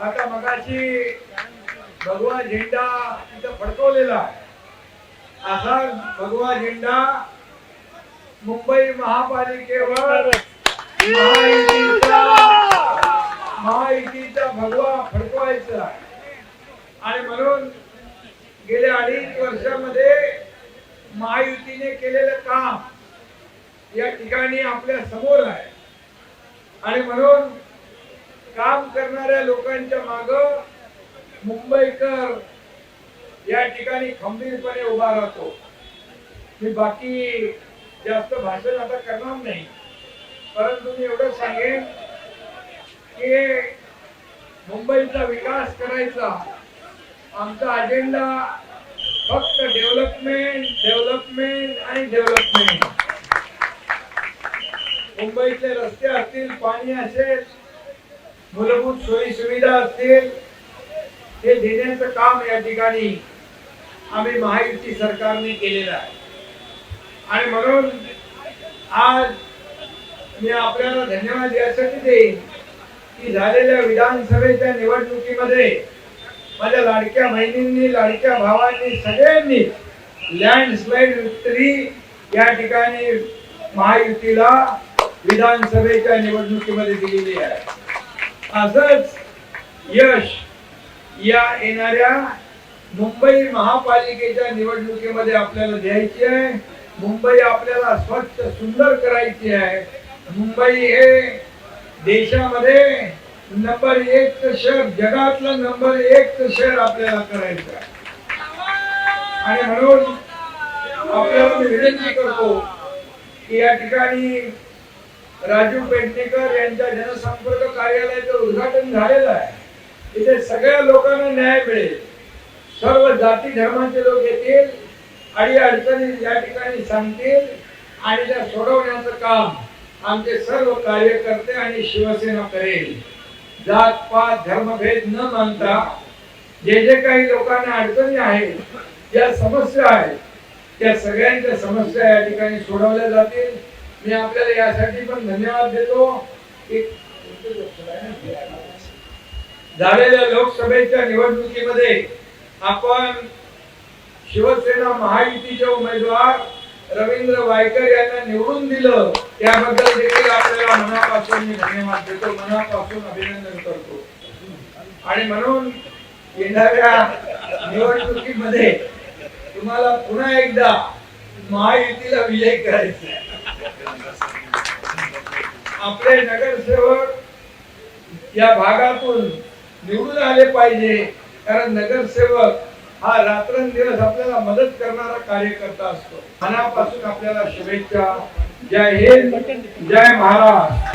आता मगाशी भगवा झेंडा तिथं फडकवलेला असा भगवा झेंडा मुंबई महापालिकेवर महायुतीचा भगवा फडकवायचा आणि म्हणून गेल्या अडीच वर्षामध्ये महायुतीने केलेलं काम या ठिकाणी आपल्यासमोर आहे. आणि म्हणून काम करणाऱ्या लोकांच्या माग मुंबईकर या ठिकाणी खंबीरपणे उभा राहतो. मी बाकी जास्त भाषण आता करणार नाही. परंतु मी एवढं सांगेन की मुंबईचा विकास करायचा आमचा अजेंडा फक्त डेव्हलपमेंट डेव्हलपमेंट आणि डेव्हलपमेंट मुंबईतले रस्ते असतील पाणी असेल मूलभूत सोयी सुविधा असतील हे देण्याचं काम या ठिकाणी आम्ही महायुती सरकारने केलेलं आहे. आणि म्हणून आज मी आपल्याला धन्यवाद यासाठी देईन की झालेल्या विधानसभेच्या निवडणुकीमध्ये माझ्या लाडक्या बहिणींनी लाडक्या भावांनी सगळ्यांनी लँडस्लाईड विक्टरी या ठिकाणी महायुतीला विधानसभेच्या निवडणुकीमध्ये दिलेली आहे. असंच यश या येणाऱ्या मुंबई महापालिकेच्या निवडणुकीमध्ये आपल्याला द्यायची आहे. मुंबई आपल्याला स्वच्छ सुंदर करायची आहे. मुंबई हे देशामध्ये नंबर एक शहर जगातलं नंबर एक शहर आपल्याला करायचं आहे. आणि म्हणून आपल्याला विनंती करतो की या ठिकाणी राजू पेटणेकर यांच्या जनसंपर्क कार्यालयाचं उद्घाटन झालेलं आहे. इथे सगळ्या लोकांना न्याय मिळेल. सर्व जाती धर्माचे लोक येतील आणि अडचणी या ठिकाणी सांगतील आणि त्या सोडवण्याचं काम आमचे सर्व कार्यकर्ते आणि शिवसेना करेल. जात पात धर्मभेद न मानता जे जे काही लोकांना अडचणी आहेत ज्या समस्या आहेत त्या सगळ्यांच्या समस्या या ठिकाणी सोडवल्या जातील. मी आपल्याला यासाठी पण धन्यवाद देतो एक झालेल्या लोकसभेच्या निवडणुकीमध्ये आपण शिवसेना महायुतीचे उमेदवार रवींद्र वायकर यांना निवडून दिलं त्याबद्दल देखील आपल्याला मनापासून मी धन्यवाद देतो मनापासून अभिनंदन करतो आणि म्हणून येणाऱ्या निवडणुकीमध्ये तुम्हाला पुन्हा एकदा महायुतीला विजय करायचा आहे. आपले नगरसेवक या भागातून निवडून आले पाहिजे. कारण नगरसेवक हा रात्रंदिवस आपल्याला मदत करणारा कार्यकर्ता असतो. मनापासून आपल्याला शुभेच्छा. जय हिंद. जय महाराष्ट्र.